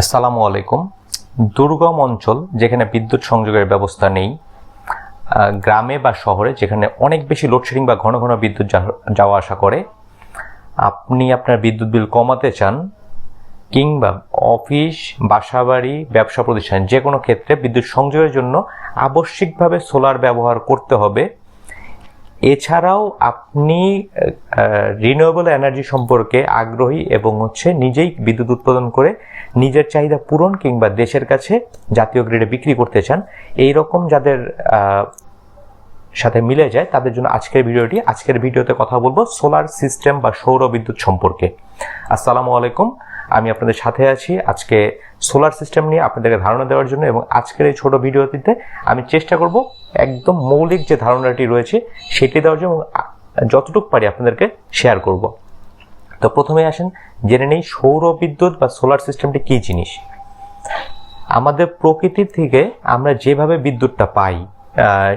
আসসালামু আলাইকুম। দুর্গম অঞ্চল, যেখানে বিদ্যুৎ সংযোগের ব্যবস্থা নেই গ্রামে বা শহরে, যেখানে অনেক বেশি লোডশেডিং বা ঘন ঘন বিদ্যুৎ যাওয়া আসা করে, আপনি আপনার বিদ্যুৎ বিল কমাতে চান কিংবা অফিস, বাসাবাড়ি, ব্যবসা প্রতিষ্ঠান যে কোনো ক্ষেত্রে বিদ্যুৎ সংযোগের জন্য আবশ্যিকভাবে সোলার ব্যবহার করতে হবে। এছাড়াও আপনি রিনিউয়েবল এনার্জি সম্পর্কে আগ্রহী এবং হচ্ছে নিজেই বিদ্যুৎ উৎপাদন করে নিজের চাহিদা পূরণ কিংবা দেশের কাছে জাতীয় গ্রিডে বিক্রি করতে চান এই রকম যাদের সাথে মিলে যায়, তাদের জন্য আজকের ভিডিওটি, আজকের ভিডিওতে কথা বলব সোলার সিস্টেম বা সৌর বিদ্যুৎ সম্পর্কে। আসসালামু আলাইকুম। আমি আপনাদের সাথে আছি। আজকে সোলার সিস্টেম নিয়ে আপনাদেরকে ধারণা দেওয়ার জন্য এবং আজকের এই ছোট ভিডিওটিতে আমি চেষ্টা করব একদম মৌলিক যে ধারণাটি রয়েছে সেটি দেওয়ার জন্য যতটুকু পারি আপনাদেরকে শেয়ার করব। তো প্রথমে আসেন, জেনে নেই সৌর বিদ্যুৎ বা সোলার সিস্টেমটি কী জিনিস? আমাদের প্রকৃতি থেকে আমরা যেভাবে বিদ্যুৎটা পাই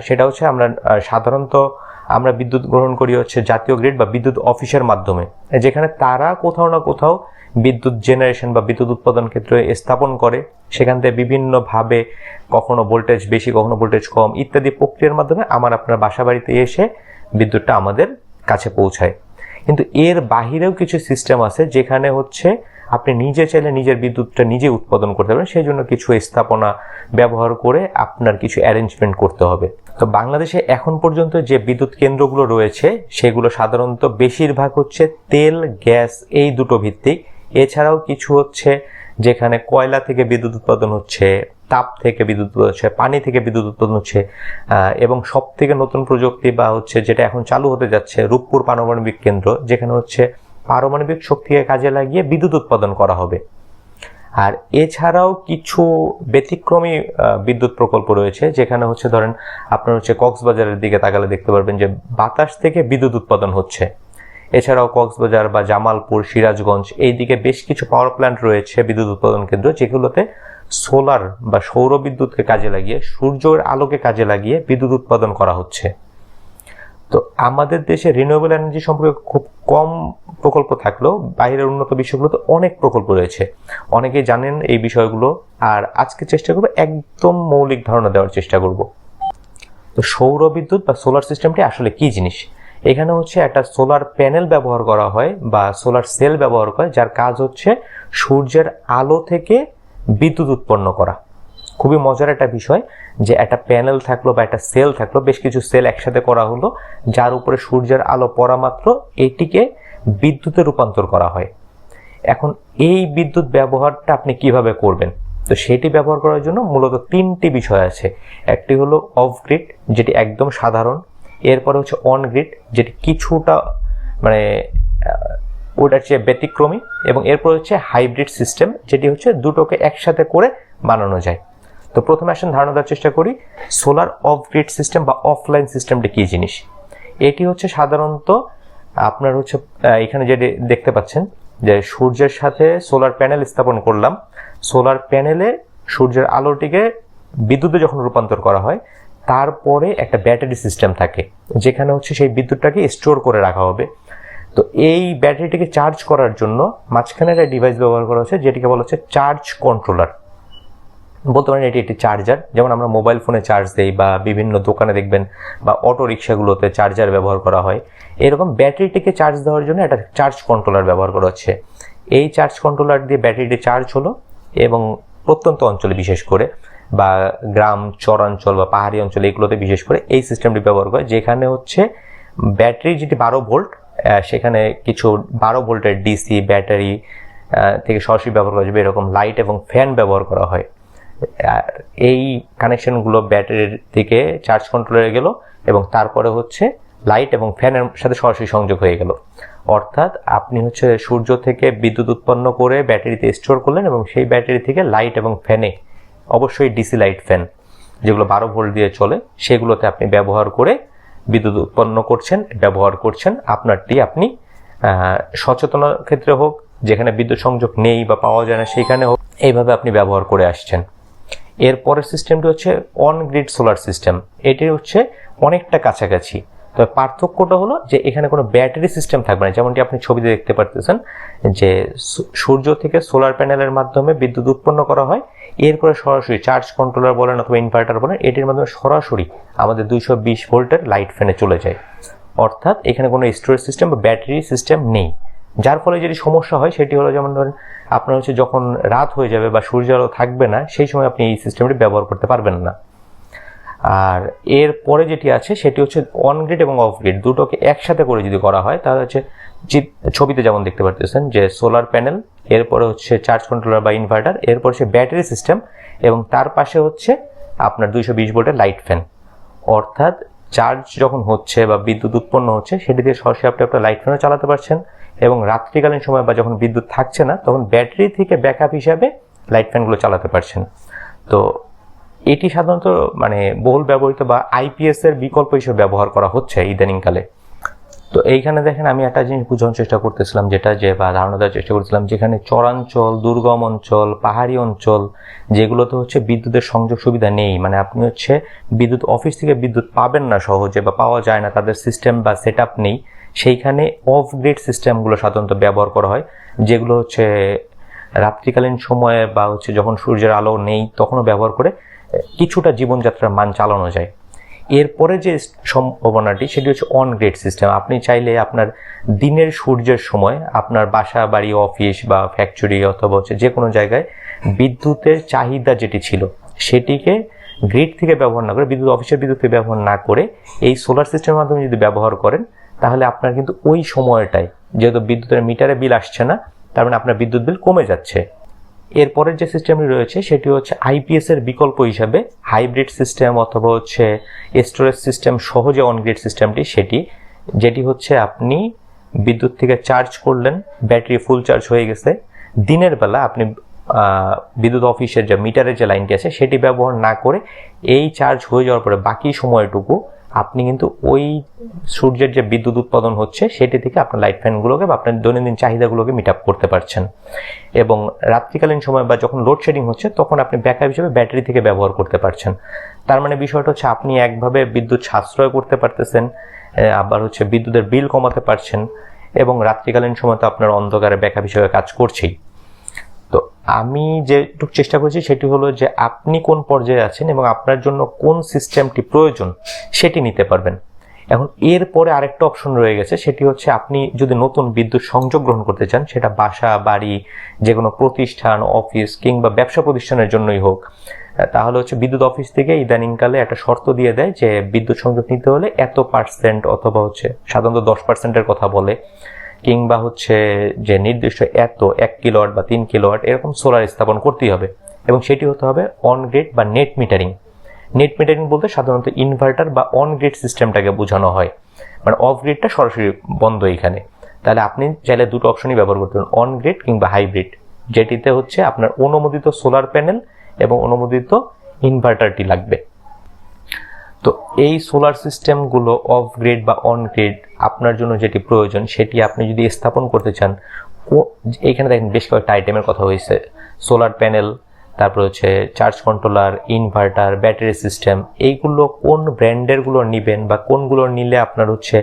সেটা হচ্ছে আমরা সাধারণত আমরা বিদ্যুৎ গ্রহণ করি হচ্ছে জাতীয় গ্রিড বা বিদ্যুৎ অফিসের মাধ্যমে। যেখানে তারা কোথাও না কোথাও বিদ্যুৎ জেনারেশন বা বিদ্যুৎ উৎপাদন ক্ষেত্রে স্থাপন করে, সেখান থেকে বিভিন্নভাবে কখনো ভোল্টেজ বেশি, কখনো ভোল্টেজ কম ইত্যাদি প্রক্রিয়ার মাধ্যমে আমার আপনার বাসা বাড়িতে এসে বিদ্যুৎটা আমাদের কাছে পৌঁছায়। কিন্তু এর বাহিরেও কিছু সিস্টেম আছে যেখানে হচ্ছে আপনি নিজে চাইলে নিজের বিদ্যুৎটা নিজে উৎপাদন করতে পারবেন সেই জন্য কিছু স্থাপনা ব্যবহার করে আপনার কিছু অ্যারেঞ্জমেন্ট করতে হবে। তো বাংলাদেশে এখন পর্যন্ত যে বিদ্যুৎ কেন্দ্রগুলো রয়েছে, সেগুলো সাধারণত বেশিরভাগ হচ্ছে তেল, গ্যাস, এই দুটো ভিত্তিক। এছাড়াও কিছু হচ্ছে যেখানে কয়লা থেকে বিদ্যুৎ উৎপাদন হচ্ছে, তাপ থেকে বিদ্যুৎ উৎপাদন হচ্ছে, পানি থেকে বিদ্যুৎ উৎপাদন হচ্ছে এবং সব থেকে নতুন প্রযুক্তি বা হচ্ছে যেটা এখন চালু হতে যাচ্ছে, রূপপুর পারমাণবিক কেন্দ্র, যেখানে হচ্ছে পারমাণবিক শক্তিকে কাজে লাগিয়ে বিদ্যুৎ উৎপাদন করা হবে। আর এছাড়াও কিছু ব্যতিক্রমী বিদ্যুৎ প্রকল্প রয়েছে, যেখানে হচ্ছে ধরেন আপনার হচ্ছে কক্সবাজারের দিকে তাকালে দেখতে পারবেন যে বাতাস থেকে বিদ্যুৎ উৎপাদন হচ্ছে। এছাড়াও কক্সবাজার বা জামালপুর, সিরাজগঞ্জ এই দিকে বেশ কিছু পাওয়ার প্ল্যান্ট রয়েছে বিদ্যুৎ উৎপাদন কেন্দ্র, যেগুলোতে সোলার বা সৌর বিদ্যুৎকে কাজে লাগিয়ে, সূর্যের আলোকে কাজে লাগিয়ে বিদ্যুৎ উৎপাদন করা হচ্ছে। তো আমাদের দেশে রিনিউয়েবল এনার্জি সম্পর্কে খুব কম প্রকল্প থাকলেও বাইরের উন্নত বিষয়গুলোতে অনেক প্রকল্প রয়েছে। অনেকেই জানেন এই বিষয়গুলো আর আজকে চেষ্টা করব একদম মৌলিক ধারণা দেওয়ার চেষ্টা করব। তো সৌর বিদ্যুৎ বা সোলার সিস্টেমটি আসলে কি জিনিস? এখানে হচ্ছে একটা সোলার প্যানেল ব্যবহার করা হয় বা সোলার সেল ব্যবহার করা যার কাজ হচ্ছে সূর্যের আলো থেকে বিদ্যুৎ উৎপন্ন করা। খুবই মজার একটা বিষয় যে একটা প্যানেল থাকল বা একটা সেল থাকল, বেশ কিছু সেল একসাথে করা হলো, যার উপরে সূর্যের আলো পড়া মাত্র এটিকে বিদ্যুতে রূপান্তর করা হয়। এখন এই বিদ্যুৎ ব্যবহারটা আপনি কীভাবে করবেন? তো সেটি ব্যবহার করার জন্য মূলত তিনটি বিষয় আছে। একটি হলো অফ গ্রিড যেটি একদম সাধারণ। এরপরে হচ্ছে অন গ্রিড যেটি কিছুটা মানে ওটার চেয়ে ব্যতিক্রমী। এবং এরপর হচ্ছে হাইব্রিড সিস্টেম যেটি হচ্ছে দুটোকে একসাথে করে বানানো যায়। তো প্রথমে আসেন ধারণা দেওয়ার চেষ্টা করি। সোলার অফ গ্রিড সিস্টেম বা অফলাইন সিস্টেমটি কী জিনিস? এটি হচ্ছে সাধারণত আপনার হচ্ছে এখানে যে দেখতে পাচ্ছেন যে সূর্যের সাথে সোলার প্যানেল স্থাপন করলাম। সোলার প্যানেলে সূর্যের আলোটিকে বিদ্যুতে যখন রূপান্তর করা হয়, তারপরে একটা ব্যাটারি সিস্টেম থাকে, যেখানে হচ্ছে সেই বিদ্যুৎটাকে স্টোর করে রাখা হবে। তো এই ব্যাটারিটিকে চার্জ করার জন্য মাঝখানে একটা ডিভাইস ব্যবহার করা হচ্ছে যেটিকে বলা হচ্ছে চার্জ কন্ট্রোলার বলতে পারেন এটি একটি চার্জার যেমন আমরা মোবাইল ফোনে চার্জ দেই বা বিভিন্ন দোকানে দেখবেন বা অটো রিক্সাগুলোতে চার্জার ব্যবহার করা হয়। এরকম ব্যাটারিটিকে চার্জ দেওয়ার জন্য একটা চার্জ কন্ট্রোলার ব্যবহার করা হচ্ছে। এই চার্জ কন্ট্রোলার দিয়ে ব্যাটারিটি চার্জ হলো এবং প্রত্যন্ত অঞ্চলে বিশেষ করে বা গ্রাম, চরাঞ্চল বা পাহাড়ি অঞ্চল এগুলোতে বিশেষ করে এই সিস্টেমটি ব্যবহার করে যেখানে হচ্ছে ব্যাটারি যেটি বারো ভোল্ট সেখানে কিছু বারো ভোল্টের ডিসি ব্যাটারি থেকে সরাসরি ব্যবহার করা যাবে। এরকম লাইট এবং ফ্যান ব্যবহার করা হয়। এই কানেকশনগুলো ব্যাটারির থেকে চার্জ কন্ট্রোলারে গেল এবং তারপরে হচ্ছে লাইট এবং ফ্যানের সাথে সরাসরি সংযোগ হয়ে গেল। অর্থাৎ আপনি হচ্ছে সূর্য থেকে বিদ্যুৎ উৎপন্ন করে ব্যাটারিতে স্টোর করলেন এবং সেই ব্যাটারি থেকে লাইট এবং ফ্যানে অবশ্যই ডিসি লাইট ফ্যান যেগুলো বারো ভোল্ট দিয়ে চলে সেগুলোতে আপনি ব্যবহার করে বিদ্যুৎ উৎপন্ন করছেন ব্যবহার করছেন। আপনারটি আপনি আহ, সচেতনার ক্ষেত্রে হোক যেখানে বিদ্যুৎ সংযোগ নেই বা পাওয়া যায় না সেখানে হোক এইভাবে আপনি ব্যবহার করে আসছেন। এর পরের সিস্টেমটি হচ্ছে অন গ্রিড সোলার সিস্টেম এটি হচ্ছে অনেকটা কাছাকাছি। তবে পার্থক্যটা হলো যে এখানে কোনো ব্যাটারি সিস্টেম থাকবে না। যেমনটি আপনি ছবিতে দেখতে পারতেছেন যে সূর্য থেকে সোলার প্যানেলের মাধ্যমে বিদ্যুৎ উৎপন্ন করা হয়। এরপরে সরাসরি চার্জ কন্ট্রোলার বলেন অথবা ইনভার্টার বলেন, এটির মাধ্যমে সরাসরি আমাদের দুইশো বিশ ভোল্টের লাইট ফ্যানে চলে যায়। অর্থাৎ এখানে কোনো স্টোরেজ সিস্টেম বা ব্যাটারি সিস্টেম নেই। যার ফলে যেটি সমস্যা হয়, সেটি হলো যেমন ধরেন আপনার হচ্ছে যখন রাত হয়ে যাবে বা সূর্য আলো থাকবে না, সেই সময় আপনি এই সিস্টেমটি ব্যবহার করতে পারবেন না। আর এর পরে যেটি আছে, সেটি হচ্ছে অন গ্রিড এবং অফ গ্রিড দুটোকে একসাথে করে যদি করা হয়, তাহলে হচ্ছে ছবিতে যেমন দেখতে পারতেছেন যে সোলার প্যানেল এরপরে হচ্ছে চার্জ কন্ট্রোলার বা ইনভার্টার এরপর হচ্ছে ব্যাটারি সিস্টেম এবং তার পাশে হচ্ছে আপনার দুইশো বিশ ভোল্টের লাইট ফ্যান অর্থাৎ চার্জ যখন হচ্ছে বা বিদ্যুৎ উৎপন্ন হচ্ছে, সেটি দিয়ে সরাসরি আপনি আপনার লাইট ফ্যানও চালাতে পারছেন। এবং রাত্রিকালীন সময় বা যখন বিদ্যুৎ থাকছে না, তখন ব্যাটারি থেকে ব্যাকআপ হিসাবে লাইট ফ্যানগুলো চালাতে পারছেন। তো এটি সাধারণত মানে বহুল ব্যবহৃত বা আইপিএস এর বিকল্প হিসেবে ব্যবহার করা হচ্ছে ইদানিংকালে। তো এইখানে দেখেন আমি একটা জিনিস বোঝানোর চেষ্টা করতেছিলাম, যেটা যে বা ধারণা দেওয়ার চেষ্টা করছিলাম যেখানে চরাঞ্চল, দুর্গম অঞ্চল, পাহাড়ি অঞ্চল, যেগুলোতে হচ্ছে বিদ্যুতের সংযোগ সুবিধা নেই। মানে আপনি হচ্ছে বিদ্যুৎ অফিস থেকে বিদ্যুৎ পাবেন না সহজে বা পাওয়া যায় না, তাদের সিস্টেম বা সেট নেই। সেইখানে অফ গ্রিড সিস্টেমগুলো সাধারণত ব্যবহার করা হয়, যেগুলো হচ্ছে রাত্রিকালীন সময়ে বা হচ্ছে যখন সূর্যের আলো নেই, তখনও ব্যবহার করে কিছুটা জীবনযাত্রার মান চালানো যায়। এরপরে যে সম্ভাবনাটি, সেটি হচ্ছে অন গ্রেড সিস্টেম আপনি চাইলে আপনার দিনের সূর্যের সময় আপনার বাসা, বাড়ি অফিস বা ফ্যাক্টরি অথবা হচ্ছে যে কোনো জায়গায় বিদ্যুতের চাহিদা যেটি ছিল, সেটিকে গ্রিড থেকে ব্যবহার না করে, বিদ্যুৎ অফিসের বিদ্যুৎ থেকে ব্যবহার না করে এই সোলার সিস্টেমের মাধ্যমে যদি ব্যবহার করেন, তাহলে আপনার কিন্তু ওই সময়টায় যেহেতু বিদ্যুতের মিটারে বিল আসছে না, তার মানে আপনার বিদ্যুৎ বিল কমে যাচ্ছে। এরপরের যে সিস্টেমটি রয়েছে, সেটি হচ্ছে আইপিএস এর বিকল্প হিসাবে হাইব্রিড সিস্টেম অথবা হচ্ছে স্টোরেজ সিস্টেম সহ যে অনগ্রিড সিস্টেমটি সেটি, যেটি হচ্ছে আপনি বিদ্যুৎ থেকে চার্জ করলেন ব্যাটারি ফুল চার্জ হয়ে গেছে। দিনের বেলা আপনি বিদ্যুৎ অফিসের যে মিটারের যে লাইনটি আছে, সেটি ব্যবহার না করে এই চার্জ হয়ে যাওয়ার পরে বাকি সময়টুকু আপনি কিন্তু ওই সূর্যের যে বিদ্যুৎ উৎপাদন হচ্ছে, সেটি থেকে আপনার লাইট ফ্যানগুলোকে বা আপনার দৈনন্দিন চাহিদাগুলোকে মিট আপ করতে পারছেন। এবং রাত্রিকালীন সময় বা যখন লোডশেডিং হচ্ছে, তখন আপনি ব্যাকআপ হিসেবে ব্যাটারি থেকে ব্যবহার করতে পারছেন। তার মানে বিষয়টা হচ্ছে আপনি একভাবে বিদ্যুৎ সাশ্রয় করতে পারতেছেন আবার হচ্ছে বিদ্যুতের বিল কমাতে পারছেন, এবং রাত্রিকালীন সময় তো আপনার অন্ধকারে ব্যাকআপ হিসেবে কাজ করছেই। তো আমি যেটুকু চেষ্টা করেছি সেটি হলো যে আপনি কোন পর্যায়ে আছেন এবং আপনার জন্য কোন সিস্টেমটি প্রয়োজন সেটি নিতে পারবেন। এখন এরপরে আরেকটা অপশন রয়ে গেছে, সেটি হচ্ছে আপনি যদি নতুন বিদ্যুৎ সংযোগ গ্রহণ করতে চান, সেটা বাসা, বাড়ি যে কোনো প্রতিষ্ঠান, অফিস কিংবা ব্যবসা প্রতিষ্ঠানের জন্যই হোক, তাহলে হচ্ছে বিদ্যুৎ অফিস থেকে ইদানিংকালে একটা শর্ত দিয়ে দেয় যে বিদ্যুৎ সংযোগ নিতে হলে এত পার্সেন্ট অথবা হচ্ছে সাধারণত দশ পার্সেন্টের কথা বলে। কিংবা হচ্ছে যে নির্দিষ্ট এত এক কিলোয়াট বা তিন কিলোয়াট এরকম সোলার স্থাপন করতেই হবে। এবং সেটি হতে হবে অন গ্রেড বা নেট মিটারিং নেট মিটারিং বলতে সাধারণত ইনভার্টার বা অন গ্রিড সিস্টেমটাকে বোঝানো হয়। মানে অফ গ্রিডটা সরাসরি বন্ধ এখানে তাহলে আপনি চাইলে দুটো অপশনই ব্যবহার করতে পারেন অন গ্রিড কিংবা হাইব্রিড যেটিতে হচ্ছে আপনার অনুমোদিত সোলার প্যানেল এবং অনুমোদিত ইনভার্টারটি লাগবে। তো এই সোলার সিস্টেমগুলো অফ গ্রেড বা অন গ্রেড আপনার জন্য যেটি প্রয়োজন, সেটি আপনি যদি স্থাপন করতে চান এখানে দেখেন বেশ কয়েকটা আইটেমের কথা হয়েছে। সোলার প্যানেল তারপর হচ্ছে charge controller inverter battery system এইগুলো কোন ব্র্যান্ডেরগুলো নেবেন বা কোনগুলো নিলে আপনার হচ্ছে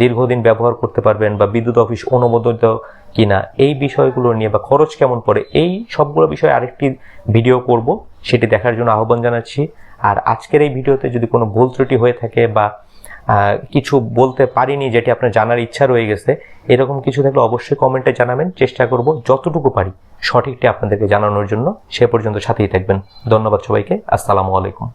দীর্ঘদিন ব্যবহার করতে পারবেন বা বিদ্যুৎ অফিস অনুমোদিত কিনা, এই বিষয়গুলো নিয়ে বা খরচ কেমন পড়ে, এই সবগুলো বিষয়ে আরেকটি ভিডিও করব, সেটি দেখার জন্য আহ্বান জানাচ্ছি। আর আজকের এই ভিডিওতে যদি কোনো ভুল ত্রুটি হয়ে থাকে বা কিছু বলতে পারিনি যেটি আপনার জানার ইচ্ছা রয়ে গেছে, এরকম কিছু থাকলে অবশ্যই কমেন্টে জানাবেন। চেষ্টা করব যতটুকু পারি সঠিকটি আপনাদেরকে জানানোর জন্য। সে পর্যন্ত সাথেই থাকবেন। ধন্যবাদ সবাইকে। আসসালামু আলাইকুম।